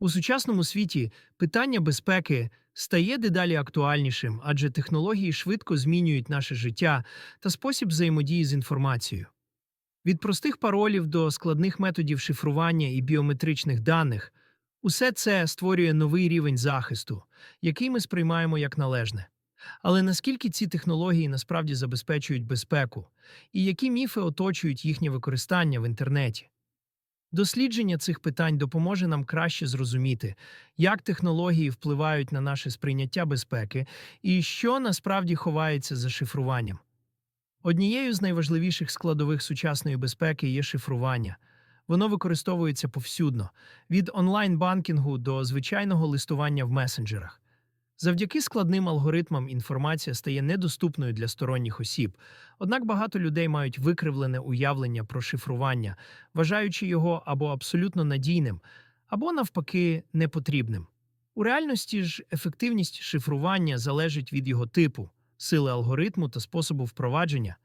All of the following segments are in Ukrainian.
У сучасному світі питання безпеки стає дедалі актуальнішим, адже технології швидко змінюють наше життя та спосіб взаємодії з інформацією. Від простих паролів до складних методів шифрування і біометричних даних усе це створює новий рівень захисту, який ми сприймаємо як належне. Але наскільки ці технології насправді забезпечують безпеку, і які міфи оточують їхнє використання в інтернеті? Дослідження цих питань допоможе нам краще зрозуміти, як технології впливають на наше сприйняття безпеки і що насправді ховається за шифруванням. Однією з найважливіших складових сучасної безпеки є шифрування. Воно використовується повсюдно від онлайн-банкінгу до звичайного листування в месенджерах. Завдяки складним алгоритмам інформація стає недоступною для сторонніх осіб, однак багато людей мають викривлене уявлення про шифрування, вважаючи його або абсолютно надійним, або навпаки непотрібним. У реальності ж ефективність шифрування залежить від його типу, сили алгоритму та способу впровадження.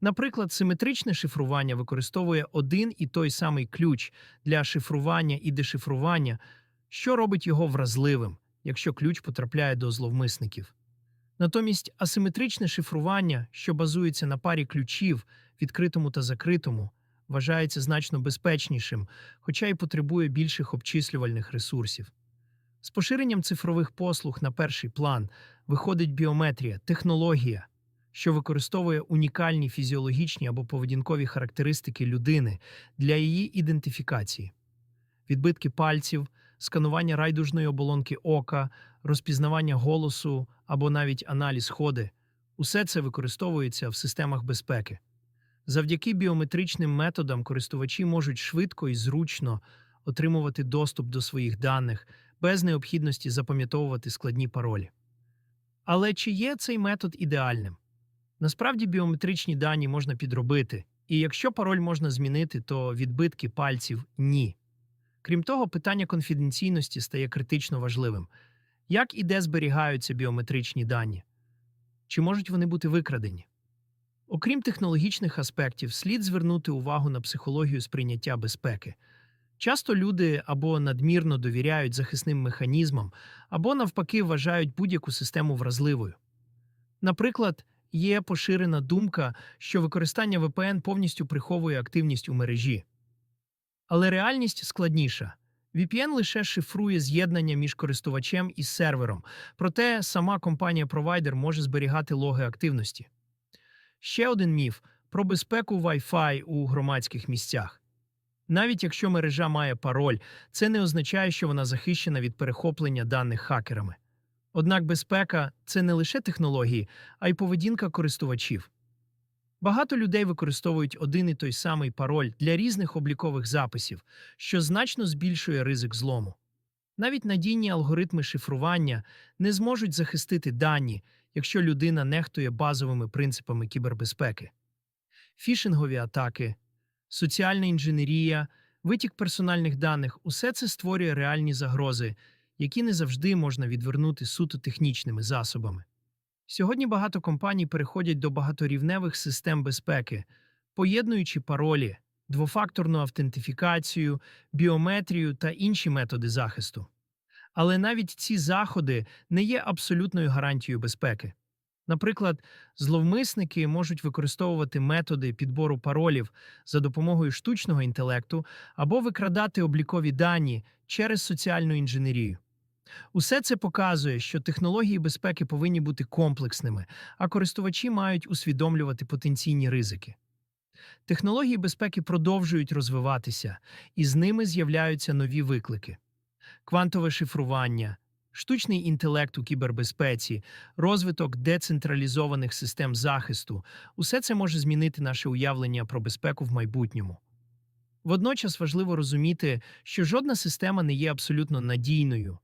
Наприклад, симетричне шифрування використовує один і той самий ключ для шифрування і дешифрування, що робить його вразливим якщо ключ потрапляє до зловмисників. Натомість асиметричне шифрування, що базується на парі ключів, відкритому та закритому, вважається значно безпечнішим, хоча й потребує більших обчислювальних ресурсів. З поширенням цифрових послуг на перший план виходить біометрія, технологія, що використовує унікальні фізіологічні або поведінкові характеристики людини для її ідентифікації. Відбитки пальців, сканування райдужної оболонки ока, розпізнавання голосу або навіть аналіз ходи усе це використовується в системах безпеки. Завдяки біометричним методам користувачі можуть швидко і зручно отримувати доступ до своїх даних без необхідності запам'ятовувати складні паролі. Але чи є цей метод ідеальним? Насправді біометричні дані можна підробити, і якщо пароль можна змінити, то відбитки пальців ні. Крім того, питання конфіденційності стає критично важливим. Як і де зберігаються біометричні дані? Чи можуть вони бути викрадені? Окрім технологічних аспектів, слід звернути увагу на психологію сприйняття безпеки. Часто люди або надмірно довіряють захисним механізмам, або навпаки вважають будь-яку систему вразливою. Наприклад, є поширена думка, що використання VPN повністю приховує активність у мережі. Але реальність складніша. VPN лише шифрує з'єднання між користувачем і сервером, проте сама компанія-провайдер може зберігати логи активності. Ще один міф про безпеку Wi-Fi у громадських місцях. Навіть якщо мережа має пароль, це не означає, що вона захищена від перехоплення даних хакерами. Однак безпека це не лише технології, а й поведінка користувачів. Багато людей використовують один і той самий пароль для різних облікових записів, що значно збільшує ризик злому. Навіть надійні алгоритми шифрування не зможуть захистити дані, якщо людина нехтує базовими принципами кібербезпеки. Фішингові атаки, соціальна інженерія, витік персональних даних усе це створює реальні загрози, які не завжди можна відвернути суто технічними засобами. Сьогодні багато компаній переходять до багаторівневих систем безпеки, поєднуючи паролі, двофакторну автентифікацію, біометрію та інші методи захисту. Але навіть ці заходи не є абсолютною гарантією безпеки. Наприклад, зловмисники можуть використовувати методи підбору паролів за допомогою штучного інтелекту або викрадати облікові дані через соціальну інженерію. Усе це показує, що технології безпеки повинні бути комплексними, а користувачі мають усвідомлювати потенційні ризики. Технології безпеки продовжують розвиватися, і з ними з'являються нові виклики: квантове шифрування, штучний інтелект у кібербезпеці, розвиток децентралізованих систем захисту усе це може змінити наше уявлення про безпеку в майбутньому. Водночас важливо розуміти, що жодна система не є абсолютно надійною.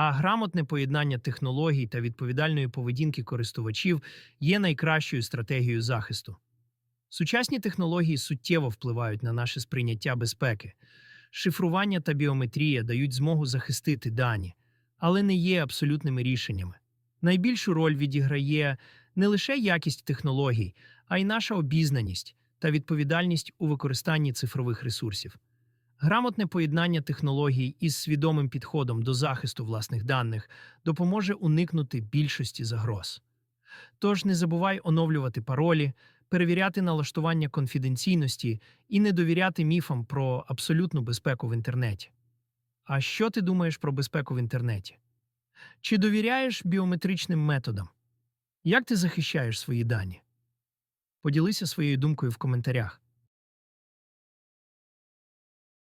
А грамотне поєднання технологій та відповідальної поведінки користувачів є найкращою стратегією захисту. Сучасні технології суттєво впливають на наше сприйняття безпеки. Шифрування та біометрія дають змогу захистити дані, але не є абсолютними рішеннями. Найбільшу роль відіграє не лише якість технологій, а й наша обізнаність та відповідальність у використанні цифрових ресурсів. Грамотне поєднання технологій із свідомим підходом до захисту власних даних допоможе уникнути більшості загроз. Тож не забувай оновлювати паролі, перевіряти налаштування конфіденційності і не довіряти міфам про абсолютну безпеку в інтернеті. А що ти думаєш про безпеку в інтернеті? Чи довіряєш біометричним методам? Як ти захищаєш свої дані? Поділися своєю думкою в коментарях.